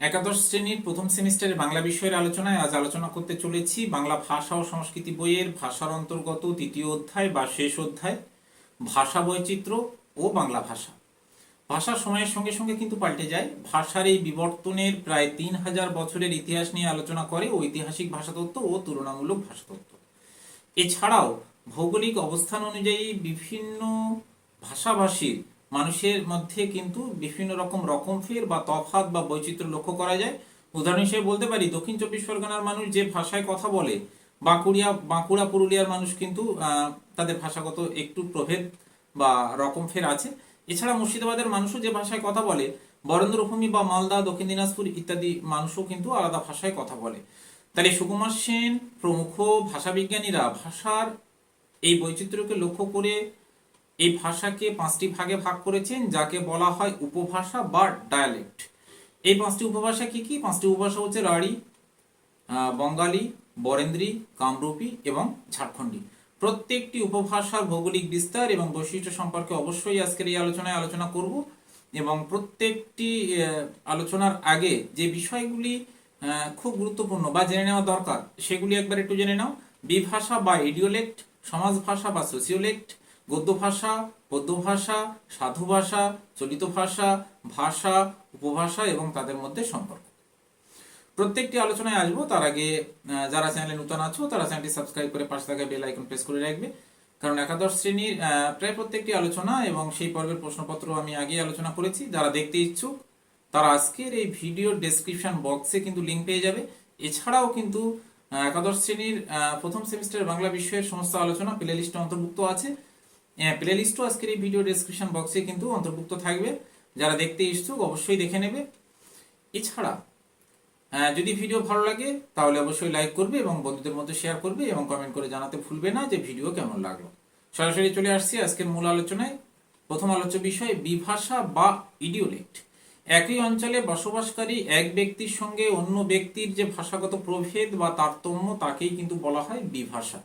একাদশ শ্রেণির প্রথম সেমিস্টারের বাংলা বিষয়ের আলোচনায় আজ আলোচনা করতে চলেছি বাংলা ভাষা ও সংস্কৃতি বইয়ের ভাষার অন্তর্গত তৃতীয় অধ্যায় বা শেষ অধ্যায়, ভাষা বৈচিত্র্য ও বাংলা ভাষা। ভাষা সময়ের সঙ্গে সঙ্গে কিন্তু পাল্টে যায়। ভাষার এই বিবর্তনের প্রায় তিন হাজার বছরের ইতিহাস নিয়ে আলোচনা করে ঐতিহাসিক ভাষাতত্ত্ব ও তুলনামূলক ভাষাতত্ত্ব। এছাড়াও ভৌগোলিক অবস্থান অনুযায়ী বিভিন্ন ভাষাভাষীর মানুষের মধ্যে কিন্তু বিভিন্ন রকম রকমফের বা তফাৎ বা বৈচিত্র্য লক্ষ্য করা যায়। উদাহরণ হিসেবে বলতে পারি, দক্ষিণ চব্বিশ পরগনার মানুষ যে ভাষায় কথা বলে, বাঁকুড়িয়া, বাঁকুড়া, পুরুলিয়ার মানুষ কিন্তু তাদের ভাষাগত একটু প্রভেদ বা রকম ফের আছে। এছাড়া মুর্শিদাবাদের মানুষও যে ভাষায় কথা বলে, বরেন্দ্রভূমি বা মালদা, দক্ষিণ দিনাজপুর ইত্যাদি মানুষও কিন্তু আলাদা ভাষায় কথা বলে। তাহলে সুকুমার সেন প্রমুখ ভাষাবিজ্ঞানীরা ভাষার এই বৈচিত্র্যকে লক্ষ্য করে এই ভাষাকে পাঁচটি ভাগে ভাগ করেছেন, যাকে বলা হয় উপভাষা বা ডায়ালেক্ট এই পাঁচটি উপভাষা কি কি? পাঁচটি উপভাষা হচ্ছে রাঢ়ী বঙ্গালী, বরেন্দ্রী, কামরূপী এবং ঝাড়খণ্ডী। প্রত্যেকটি উপভাষার ভৌগোলিক বিস্তার এবং বৈশিষ্ট্য সম্পর্কে অবশ্যই আজকের এই আলোচনায় আলোচনা করব এবং প্রত্যেকটি আলোচনার আগে যে বিষয়গুলি খুব গুরুত্বপূর্ণ বা জেনে নেওয়া দরকার, সেগুলি একবার একটু জেনে নাও। বিভাষা বা ইডিওলেক্ট সমাজ ভাষা বা সোসিওলেক্ট গদ্য ভাষা, পদ্য ভাষা, সাধু ভাষা, চলিত ভাষা ভাষা, উপভাষা এবং তাদের মধ্যে সম্পর্ক। প্রত্যেকটি আলোচনায় আসব, তার আগে যারা চ্যানেলে নতুন আছো, তারা চ্যানেলটি সাবস্ক্রাইব করে পাশে থাকা বেল আইকন প্রেস করে রাখবে। কারণ একাদশ শ্রেণির প্রায় প্রত্যেকটি আলোচনা এবং সেই পর্বের প্রশ্নপত্র আমি আগে আলোচনা করেছি। যারা দেখতে ইচ্ছুক, তারা আজকের এই ভিডিও ডেসক্রিপশন বক্সে কিন্তু লিঙ্ক পেয়ে যাবে। এছাড়াও কিন্তু একাদশ শ্রেণির প্রথম সেমিস্টারের বাংলা বিষয়ের সমস্ত আলোচনা প্লে লিস্টে অন্তর্ভুক্ত আছে। প্লে লিস্টও আজকের এই ভিডিও ডেসক্রিপশন বক্সে কিন্তু অন্তর্ভুক্ত থাকবে। যারা দেখতে ইচ্ছুক অবশ্যই দেখে নেবে। এছাড়া যদি ভিডিও ভালো লাগে, তাহলে অবশ্যই লাইক করবে এবং বন্ধুদের মধ্যে শেয়ার করবে এবং কমেন্ট করে জানাতে ভুলবে না যে ভিডিও কেমন লাগল। সরাসরি চলে আসছি আজকের মূল আলোচনায়। প্রথম আলোচ্য বিষয়, বিভাষা বা ইডিওলেক্ট একই অঞ্চলে বসবাসকারী এক ব্যক্তির সঙ্গে অন্য ব্যক্তির যে ভাষাগত প্রভেদ বা তারতম্য, তাকেই কিন্তু বলা হয় বিভাষা।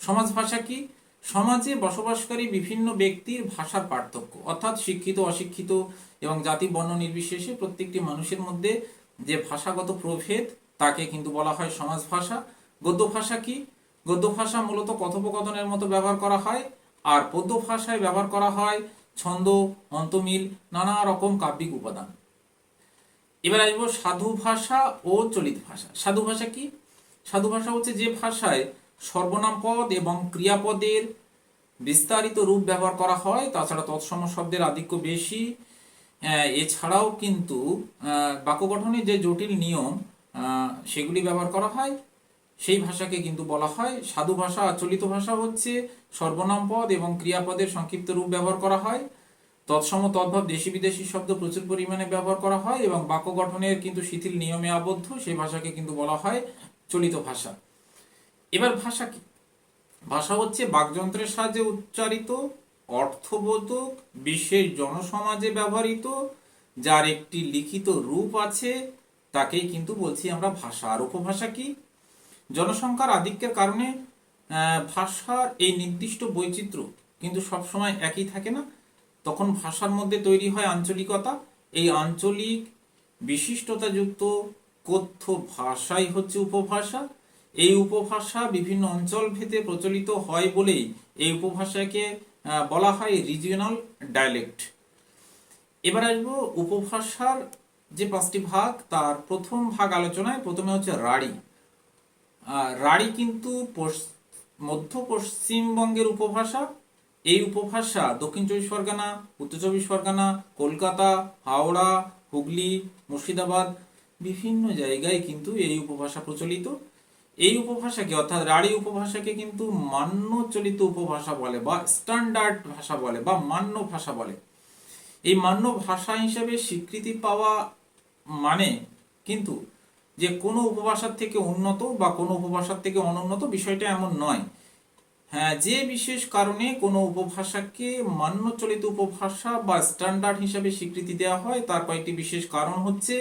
সমাজ ভাষা কি? সমাজে বসবাসকারী বিভিন্ন ব্যক্তির ভাষার পার্থক্য, অর্থাৎ শিক্ষিত, অশিক্ষিত এবং জাতি, বর্ণ নির্বিশেষে প্রত্যেকটি মানুষের মধ্যে যে ভাষাগত প্রভেদ, তাকে কিন্তু বলা হয় সমাজ ভাষা। গদ্য ভাষা কি? গদ্য ভাষা মূলত কথোপকথনের মতো ব্যবহার করা হয় আর পদ্য ভাষায় ব্যবহার করা হয় ছন্দ, অন্তমিল, নানা রকম কাব্যিক উপাদান। এবার আসব সাধু ভাষা ও চলিত ভাষা। সাধু ভাষা কি? সাধু ভাষা হচ্ছে যে ভাষায় সর্বনাম পদ এবং ক্রিয়াপদের বিস্তারিত রূপ ব্যবহার করা হয়। তাছাড়া তৎসম শব্দের আধিক্য বেশি। এছাড়াও কিন্তু বাক্য গঠনের যে জটিল নিয়ম সেগুলি ব্যবহার করা হয়। সেই ভাষাকে কিন্তু বলা হয়। সাধু ভাষা আর চলিত ভাষা হচ্ছে সর্বনাম পদ এবং ক্রিয়াপদের সংক্ষিপ্ত রূপ ব্যবহার করা হয়। তৎসম তদ্ভাব দেশি বিদেশি শব্দ প্রচুর পরিমাণে ব্যবহার করা হয় এবং বাক্য গঠনের কিন্তু শিথিল নিয়মে আবদ্ধ। সেই ভাষাকে কিন্তু বলা হয় চলিত ভাষা। এবার ভাষা কি? ভাষা হচ্ছে বাকযন্ত্রের সাহায্যে উচ্চারিত, অর্থবোধক বিশ্বের জনসমাজে ব্যবহৃত, যার একটি লিখিত রূপ আছে, তাকেই কিন্তু বলছি আমরা ভাষা। আর উপভাষা কি? জনসংখ্যার আধিক্যের কারণে ভাষার এই নির্দিষ্ট বৈচিত্র্য কিন্তু সবসময় একই থাকে না। তখন ভাষার মধ্যে তৈরি হয় আঞ্চলিকতা। এই আঞ্চলিক বিশিষ্টতাযুক্ত কথ্য ভাষাই হচ্ছে উপভাষা। এই উপভাষা বিভিন্ন অঞ্চল ভেদে প্রচলিত হয় বলেই এই উপভাষাকে বলা হয় রিজিওনাল ডায়ালেক্ট এবার আসব উপভাষার যে পাঁচটি ভাগ তার প্রথম ভাগ আলোচনায়। প্রথমে হচ্ছে আহ, রাঢ়ী কিন্তু মধ্য পশ্চিমবঙ্গের উপভাষা। এই উপভাষা দক্ষিণ চব্বিশ পরগনা উত্তর চব্বিশ পরগনা কলকাতা হাওড়া হুগলি মুর্শিদাবাদ বিভিন্ন জায়গায় কিন্তু এই উপভাষা প্রচলিত। এই উপভাষাকে, অর্থাৎ রাঢ়ী উপভাষাকে কিন্তু মান্য চলিত উপভাষা বলে বা স্ট্যান্ডার্ড ভাষা বলে বা মান্য ভাষা বলে। এই মান্য ভাষা হিসেবে স্বীকৃতি পাওয়া মানে কিন্তু যে কোনো উপভাষার থেকে উন্নত বা কোনো উপভাষার থেকে অনুন্নত বিষয়টা এমন নয়। হ্যাঁ যে বিশেষ কারণে কোনো উপভাষাকে মান্য চলিত উপভাষা বা স্ট্যান্ডার্ড হিসাবে স্বীকৃতি দেওয়া হয়, তার কয়েকটি বিশেষ কারণ হচ্ছে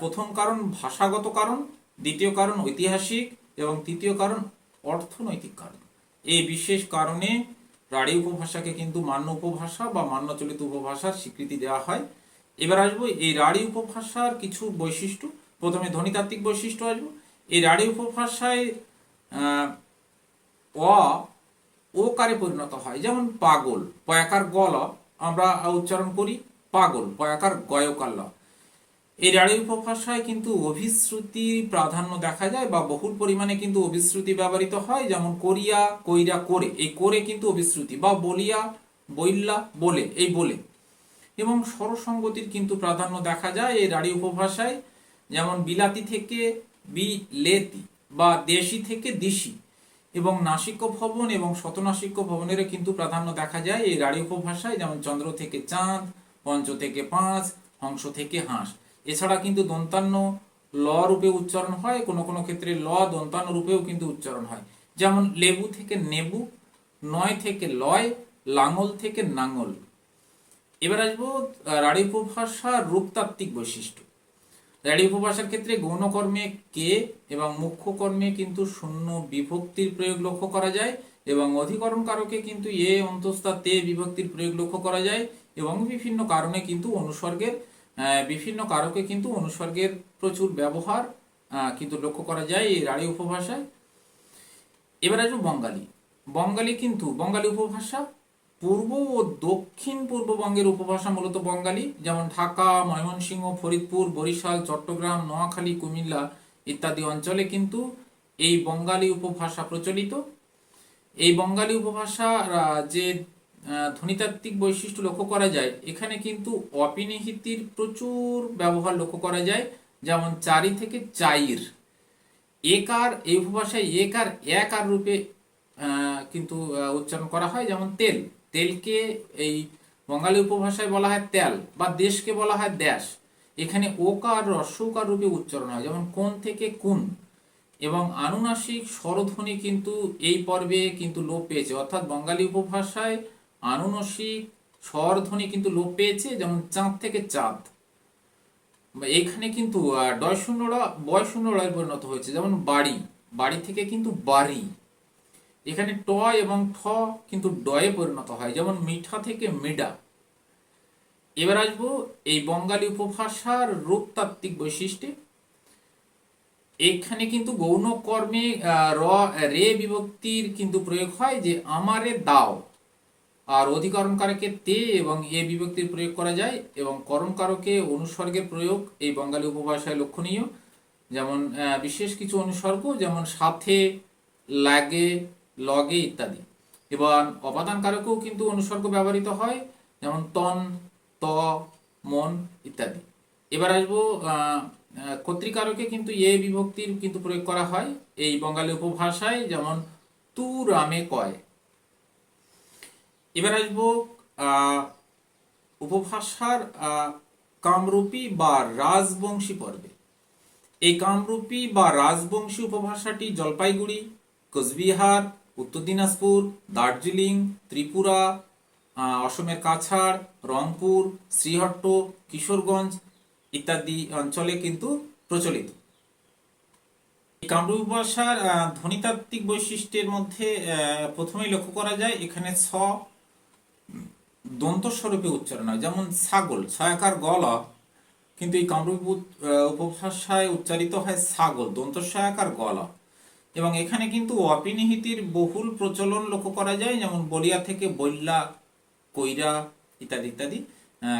প্রথম কারণ ভাষাগত কারণ দ্বিতীয় কারণ ঐতিহাসিক এবং তৃতীয় কারণ অর্থনৈতিক কারণ। এই বিশেষ কারণে রাঢ়ী উপভাষাকে কিন্তু মান্য উপভাষা বা মান্য চলিত উপভাষার স্বীকৃতি দেওয়া হয়। এবার আসব, এই রাঢ়ী উপভাষার কিছু বৈশিষ্ট্য। প্রথমে ধ্বনিতাত্ত্বিক বৈশিষ্ট্য আসব। এই রাঢ়ী উপভাষায় অ, ওকারে পরিণত হয়। যেমন পাগল, পয়াকার গল আমরা উচ্চারণ করি পাগল, পয়াকার গয়কাল্য এই রাঢ়ী উপভাষায় কিন্তু অভিশ্রুতি প্রাধান্য দেখা যায় বা বহুল পরিমাণে কিন্তু অভিশ্রুতি ব্যবহৃত হয়, যেমন করিয়া, কইরা, করে। এই করে কিন্তু অভিশ্রুতি বা বলিয়া, বইল্লা, বলে, এই বলে। এবং স্বরসঙ্গতির কিন্তু প্রাধান্য দেখা যায় এই রাঢ়ী উপভাষায়, যেমন বিলাতি থেকে বি বিলেতি বা দেশি থেকে দিশি। এবং নাসিক্য ভবন এবং শতনাসিক্য ভবনেরও কিন্তু প্রাধান্য দেখা যায় এই রাঢ়ী উপভাষায়, যেমন চন্দ্র থেকে চাঁদ, পঞ্চ থেকে পাঁচ, হংস থেকে হাঁস। এছাড়া কিন্তু দন্তান্ন ল রূপে উচ্চারণ হয়, কোনো কোনো ক্ষেত্রে ল দন্তান্ন রূপেও কিন্তু উচ্চারণ হয়। যেমন লেবু থেকে নেবু, নয় থেকে লয়, লাঙল থেকে নাঙল। এবার আসব রাঢ়ী উপভাষার রূপতাত্ত্বিক বৈশিষ্ট্য। রাঢ়ী উপভাষার ক্ষেত্রে গৌণকর্মে কে এবং মুখ্য কর্মে কিন্তু শূন্য বিভক্তির প্রয়োগ লক্ষ্য করা যায় এবং অধিকরণ কারকে কিন্তু এ অন্তস্থা তে বিভক্তির প্রয়োগ লক্ষ্য করা যায় এবং বিভিন্ন কারণে কিন্তু অনুসর্গের বিভিন্ন কারকে কিন্তু অনুসর্গের প্রচুর ব্যবহার কিন্তু লক্ষ্য করা যায় এই রাঢ়ী উপভাষায়। এবার আসব বঙ্গালী। বঙ্গালী কিন্তু বঙ্গালী উপভাষা পূর্ব ও দক্ষিণ পূর্ববঙ্গের উপভাষা মূলত বঙ্গালী যেমন ঢাকা ময়মনসিংহ ফরিদপুর বরিশাল চট্টগ্রাম নোয়াখালী কুমিল্লা ইত্যাদি অঞ্চলে কিন্তু এই বঙ্গালী উপভাষা প্রচলিত। এই বঙ্গালী উপভাষার আহ, যে ধ্বনিতাত্ত্বিক বৈশিষ্ট্য লক্ষ্য করা যায়। এখানে কিন্তু অপিনিহিতির প্রচুর ব্যবহার লক্ষ্য করা যায়, যেমন চারি থেকে চাইর। একার এই উপভাষায় একার একার রূপে কিন্তু উচ্চারণ করা হয়, যেমন তেল। তেলকে এই বঙ্গালী উপভাষায় বলা হয় তেল, বা দেশকে বলা হয় দেশ এখানে ওকার রস্যকার রূপে উচ্চারণ হয়, যেমন কোন থেকে কোন। এবং আনুনাসিক স্বরধ্বনি কিন্তু এই পর্বে কিন্তু লোপ পেয়েছে, অর্থাৎ বঙ্গালী উপভাষায় আনুনাসিক স্বরধ্বনি কিন্তু লোপ পেয়েছে, যেমন চাঁদ থেকে চাঁদ। এখানে কিন্তু ডয় শূন্যরা বয় শূন্যরায় পরিণত হয়েছে, যেমন বাড়ি। বাড়ি থেকে কিন্তু বাড়ি। এখানে ট এবং ঠ কিন্তু ডয়ে পরিণত হয়, যেমন মিঠা থেকে মিডা। এবার আসব এই বঙ্গালী উপভাষার রূপতাত্ত্বিক বৈশিষ্ট্যে। এখানে কিন্তু গৌণ কর্মে র, রে বিভক্তির কিন্তু প্রয়োগ হয় যে আমারে দাও। আর অধিকরণ কারকে তে এবং এ বিভক্তির প্রয়োগ করা যায় এবং করণ কারকে অনুসর্গের প্রয়োগ এই বঙ্গালী উপভাষায় লক্ষণীয়। যেমন বিশেষ কিছু অনুসর্গ, যেমন সাথে, লাগে, লগে ইত্যাদি। এবং অপাদান কারকেও কিন্তু অনুসর্গ ব্যবহৃত হয়, যেমন তন, ত, মন ইত্যাদি। এবার আসব কর্তৃকারকে কিন্তু এ বিভক্তির কিন্তু প্রয়োগ করা হয় এই বঙ্গালী উপভাষায়, যেমন তু, রামে, কয়। এবার আসব উপভাষার কামরূপী বা রাজবংশী পর্বে। এই কামরূপী বা রাজবংশী উপভাষাটি জলপাইগুড়ি, কোচবিহার, উত্তর দিনাজপুর, দার্জিলিং, ত্রিপুরা অসমের কাছাড়, রংপুর, শ্রীহট্ট, কিশোরগঞ্জ ইত্যাদি অঞ্চলে কিন্তু প্রচলিত। কামরূপ ভাষার ধ্বনিতাত্ত্বিক বৈশিষ্ট্যের মধ্যে প্রথমেই লক্ষ্য করা যায়, এখানে ছ দন্ত স্বরূপে উচ্চারণ হয়। যেমন ছাগল, ছয়াকার গল, কিন্তু এই কামরূপ উপভাষায় উচ্চারিত হয় ছাগল দন্ত সহায়কার গল। এবং এখানে কিন্তু অপিনিহিতির বহুল প্রচলন লক্ষ্য করা যায়, যেমন বলিয়া থেকে বল্লা, কইরা ইত্যাদি ইত্যাদি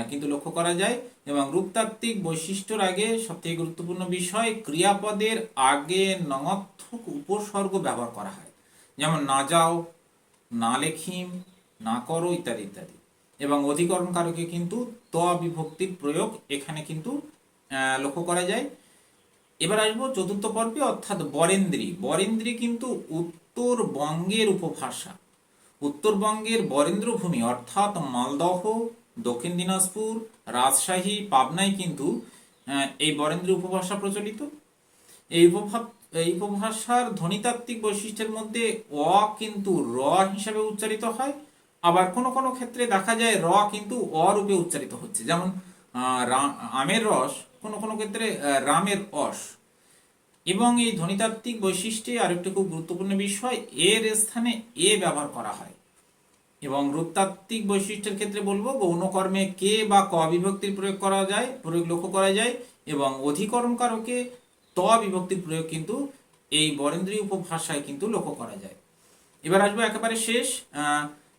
কিন্তু লক্ষ্য করা যায়। এবং রূপতাত্ত্বিক বৈশিষ্ট্যর আগে সবথেকে গুরুত্বপূর্ণ বিষয়, ক্রিয়াপদের আগে নঙর্থক উপসর্গ ব্যবহার করা হয়। যেমন না যাও, না লেখিম, না করো ইত্যাদি ইত্যাদি। এবং অধিকরণ কারকে কিন্তু ত বিভক্তির প্রয়োগ এখানে কিন্তু লক্ষ্য করা যায়। এবার আসব চতুর্থ পর্বে, অর্থাৎ বরেন্দ্রী। বরেন্দ্রী কিন্তু উত্তরবঙ্গের উপভাষা। উত্তরবঙ্গের বরেন্দ্রভূমি, অর্থাৎ মালদহ, দক্ষিণ দিনাজপুর, রাজশাহী, পাবনায় কিন্তু এই বরেন্দ্রী উপভাষা প্রচলিত। এই উপভা, এই উপভাষার ধ্বনিতাত্ত্বিক বৈশিষ্ট্যের মধ্যে অ কিন্তু র হিসাবে উচ্চারিত হয়। আবার কোনো কোনো ক্ষেত্রে দেখা যায় র কিন্তু অ রূপে উচ্চারিত হচ্ছে। যেমন আমের রস, কোনো কোনো ক্ষেত্রে রামের অস। এবং এই ধ্বনিতাত্ত্বিক বৈশিষ্ট্যে আরেকটি খুব গুরুত্বপূর্ণ বিষয়, এর স্থানে এ ব্যবহার করা হয়। এবং রূপতাত্ত্বিক বৈশিষ্ট্যের ক্ষেত্রে বলব, গৌণকর্মে কে বা ক বিভক্তির প্রয়োগ করা যায়, প্রয়োগ লক্ষ্য করা যায়, এবং অধিকরণ কারকে ত বিভক্তির প্রয়োগ কিন্তু এই বরেন্দ্রী উপভাষায় কিন্তু লক্ষ্য করা যায়। এবার আসব একেবারে শেষ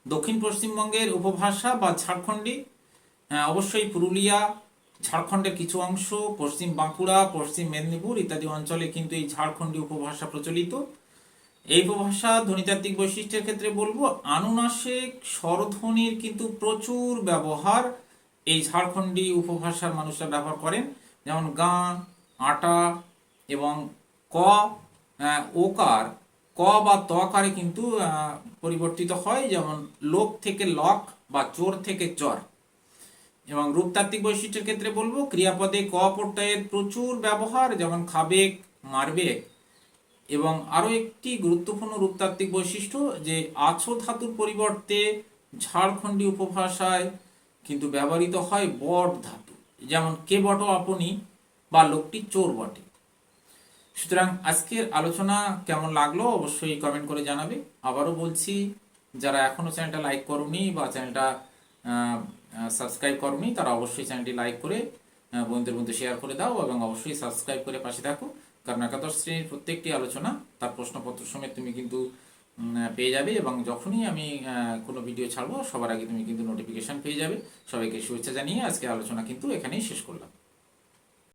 দক্ষিণ পশ্চিমবঙ্গের উপভাষা বা ঝাড়খণ্ডী আহ, অবশ্যই পুরুলিয়া ঝাড়খণ্ডের কিছু অংশ পশ্চিম বাঁকুড়া পশ্চিম মেদিনীপুর ইত্যাদি অঞ্চলে কিন্তু এই ঝাড়খণ্ডী উপভাষা প্রচলিত। এই উপভাষা ধ্বনিতাত্ত্বিক বৈশিষ্ট্যের ক্ষেত্রে বলব আনুনাসিক স্বরধ্বনির কিন্তু প্রচুর ব্যবহার এই ঝাড়খণ্ডী উপভাষার মানুষরা ব্যবহার করেন। যেমন গা আটা এবং ক আহ, ওকার ক বা তকারে কিন্তু আহ, পরিবর্তিত হয়। যেমন লোক থেকে লক বা চোর থেকে চর। এবং রূপতাত্ত্বিক বৈশিষ্ট্যের ক্ষেত্রে বলব ক্রিয়াপদে ক প্রত্যয়ের প্রচুর ব্যবহার যেমন খাবেক মারবেক এবং আরও একটি গুরুত্বপূর্ণ রূপতাত্ত্বিক বৈশিষ্ট্য যে আছো ধাতুর পরিবর্তে ঝাড়খণ্ডী উপভাষায় কিন্তু ব্যবহৃত হয় বট ধাতু। যেমন কে বট আপনি বা লোকটি চোর বটে। সুতরাং আজকের আলোচনা কেমন লাগল অবশ্যই কমেন্ট করে জানাবে। আবারও বলছি, যারা এখনও চ্যানেলটা লাইক করনি বা চ্যানেলটা সাবস্ক্রাইব করনি, তারা অবশ্যই চ্যানেলটি লাইক করে বন্ধুদের মধ্যে শেয়ার করে দাও এবং অবশ্যই সাবস্ক্রাইব করে পাশে থাকো। কারণ একাদশ শ্রেণির প্রত্যেকটি আলোচনা, তার প্রশ্নপত্র সমেত তুমি কিন্তু পেয়ে যাবে এবং যখনই আমি কোনো ভিডিও ছাড়বো, সবার আগে তুমি কিন্তু নোটিফিকেশন পেয়ে যাবে। সবাইকে শুভেচ্ছা জানিয়ে আজকে আলোচনা কিন্তু এখানেই শেষ করলাম।